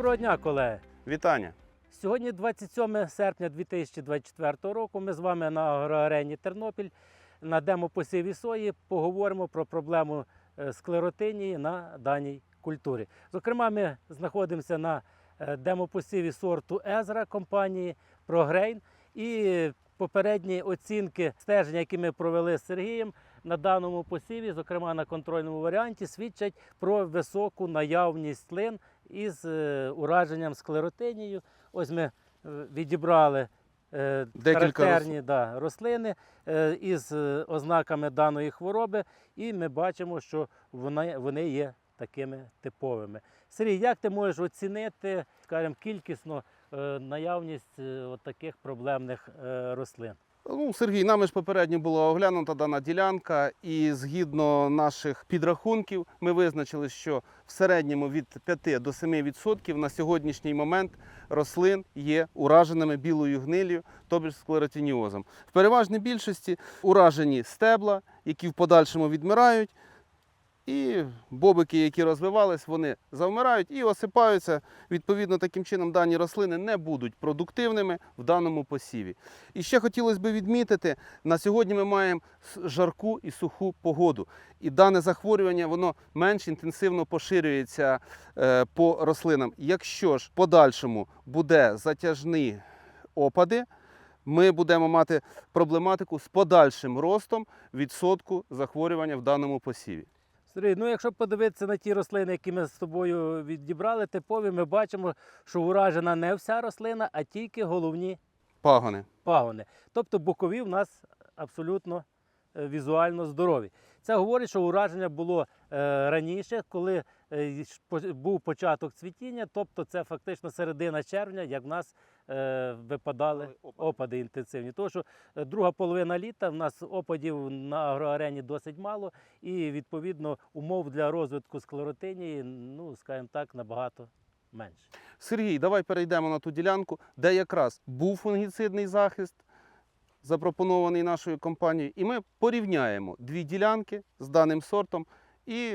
Доброго дня, колеги! Вітання. Сьогодні 27 серпня 2024 року. Ми з вами на агроарені Тернопіль на демопосіві сої поговоримо про проблему е, склеротинії на даній культурі. Зокрема, ми знаходимося на е, демопосіві сорту Езра компанії Прогрейн. І попередні оцінки стеження, які ми провели з Сергієм на даному посіві, зокрема на контрольному варіанті, свідчать про високу наявність лин із е, ураженням склеротинією. Ось ми е, відібрали е, Декілька характерні да, рослини із ознаками даної хвороби, і ми бачимо, що вони, вони є такими типовими. Сергій, як ти можеш оцінити, скажімо, кількісно наявність е, таких проблемних е, рослин? Ну, Сергій, нами ж попередньо була оглянута дана ділянка, і згідно наших підрахунків, ми визначили, що в середньому від 5 до 7% на сьогоднішній момент рослин є ураженими білою гнилью, тобто склеротиніозом. В переважній більшості уражені стебла, які в подальшому відмирають, і бобики, які розвивались, вони завмирають і осипаються. Відповідно, таким чином дані рослини не будуть продуктивними в даному посіві. І ще хотілося б відмітити, на сьогодні ми маємо жарку і суху погоду. І дане захворювання воно менш інтенсивно поширюється е, по рослинам. Якщо ж в подальшому буде затяжні опади, ми будемо мати проблематику з подальшим ростом відсотку захворювання в даному посіві. Сергій, ну якщо подивитися на ті рослини, які ми з тобою відібрали, типові, ми бачимо, що уражена не вся рослина, а тільки головні Пагони. пагони. Тобто бокові в нас абсолютно е, візуально здорові. Це говорить, що ураження було е, раніше, коли був початок цвітіння, тобто це фактично середина червня, як в нас е, випадали опади інтенсивні. Тому що е, друга половина літа в нас опадів на агроарені досить мало, і відповідно умов для розвитку склеротинії, ну скажімо так, набагато менше. Сергій, давай перейдемо на ту ділянку, де якраз був фунгіцидний захист, запропонований нашою компанією, і ми порівняємо дві ділянки з даним сортом і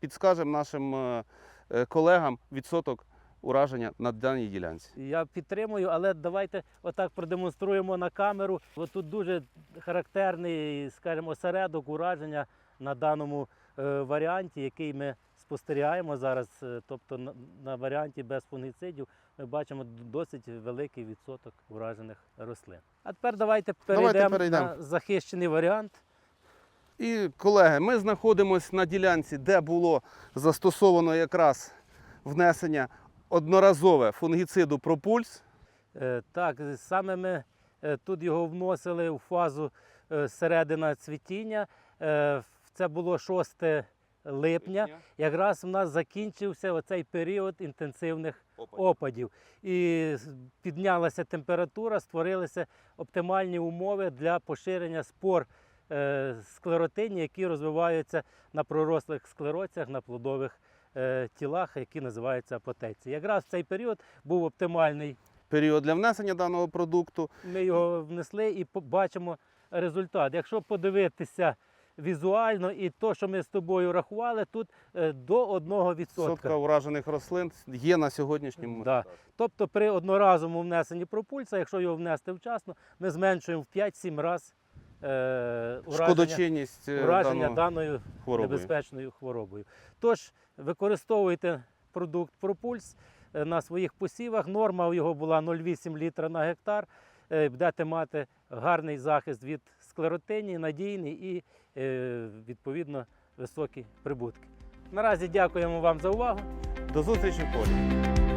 підскажемо нашим е, е, колегам відсоток ураження на даній ділянці. Я підтримую, але давайте отак продемонструємо на камеру. От тут дуже характерний, скажімо, осередок ураження на даному е, варіанті, який ми спостерігаємо зараз. Тобто на, варіанті без фунгіцидів ми бачимо досить великий відсоток уражених рослин. А тепер давайте Давайте перейдемо перейдемо. на захищений варіант. І, колеги, ми знаходимося на ділянці, де було застосовано якраз внесення одноразове фунгіциду Пропульс. Е, Так, саме ми е, тут його вносили у фазу е, середина цвітіння. Це було 6 липня. Якраз в нас закінчився оцей період інтенсивних опадів. І піднялася температура, створилися оптимальні умови для поширення спор склеротині, які розвиваються на пророслих склероцях, на плодових е, тілах, які називаються апотеції. Якраз в цей період був оптимальний Період для внесення даного продукту. ми його внесли і побачимо результат. Якщо подивитися візуально і то, що ми з тобою рахували, тут е, до 1%. Відсотка уражених рослин є на сьогоднішньому. Да. Тобто при одноразовому внесенні пропульса, якщо його внести вчасно, ми зменшуємо в 5-7 разів е, ураження, е, ураження даного даною хворобою. небезпечною хворобою. Тож використовуйте продукт Пропульс е, на своїх посівах. Норма його була 0,8 літра на гектар. Е, Будете мати гарний захист від склеротинії, надійний і відповідно високі прибутки. Наразі дякуємо вам за увагу. До зустрічі в полі.